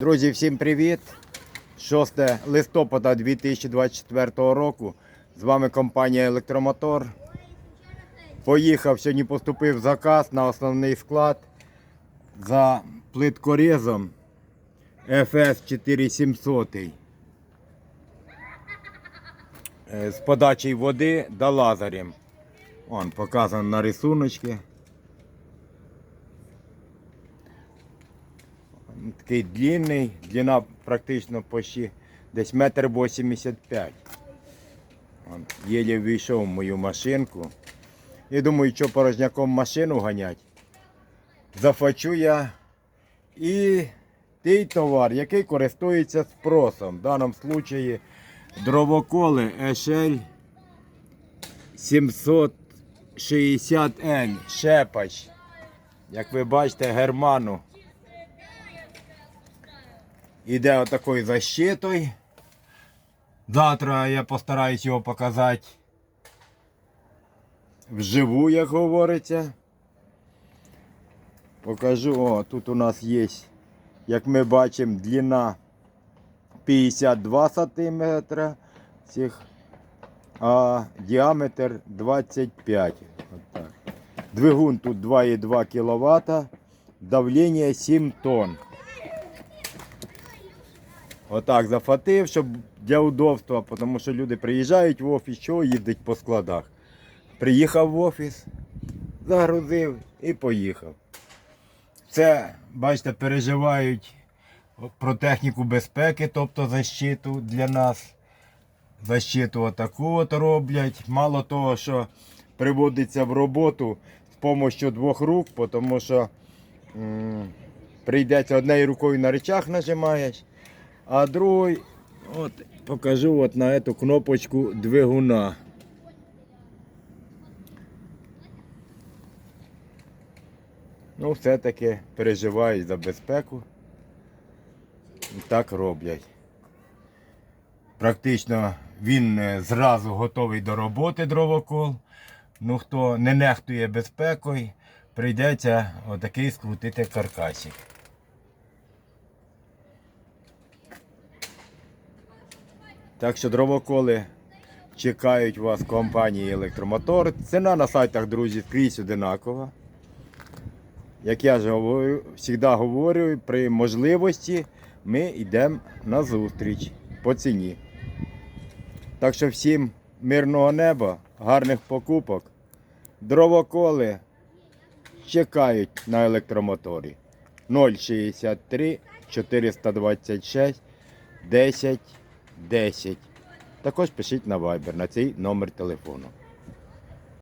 Друзі, всім привіт! 6 листопада 2024 року. З вами компанія Електромотор. Поїхав, сьогодні поступив заказ на основний склад за плиткорезом FS 4700 Е, з подачею води да лазерем. Он показано на рисуночки. Такий длинний, длина практично почти десь метр вісімдесят п'ять. Єлі війшов в мою машинку. І думаю, що порожняком машину ганять. Зафачу я і той товар, який користується спросом. В даному випадку дровоколи Ешель 760L Шепач. Як ви бачите, герману. Іде отакою защитою. Завтра я постараюсь його показати вживу, як говориться. Покажу, о, тут у нас є, як ми бачимо, длина 52 см цих, а діаметр 25. Отак. Двигун тут 2,2 кВт, давлення 7 тонн. Отак зафатив, щоб для удобства, тому що люди приїжджають в офіс, що їздять по складах. Приїхав в офіс, загрузив і поїхав. Це, бачите, переживають про техніку безпеки, тобто защиту для нас. Защиту отаку от роблять. Мало того, що приводиться в роботу з допомогою двох рук, тому що м, прийдеться однією рукою на речах нажимаєш. А другой, от покажу от на эту кнопочку двигуна. Ну, все-таки переживають за безпеку. І так роблять. Практично він е, зразу готовий до роботи дровокол. Ну, хто не нехтує безпекою, прийдеться отакий скрутити каркасик. Так що дровоколи чекають вас в компанії Електромотор. Ціна на сайтах, друзі, скрізь одинакова. Як я ж говорю, завжди говорю, при можливості ми йдемо на зустріч по ціні. Так що всім мирного неба, гарних покупок. Дровоколи чекають на електромоторі. 063 426 10 10. Також пишіть на Viber на цей номер телефону.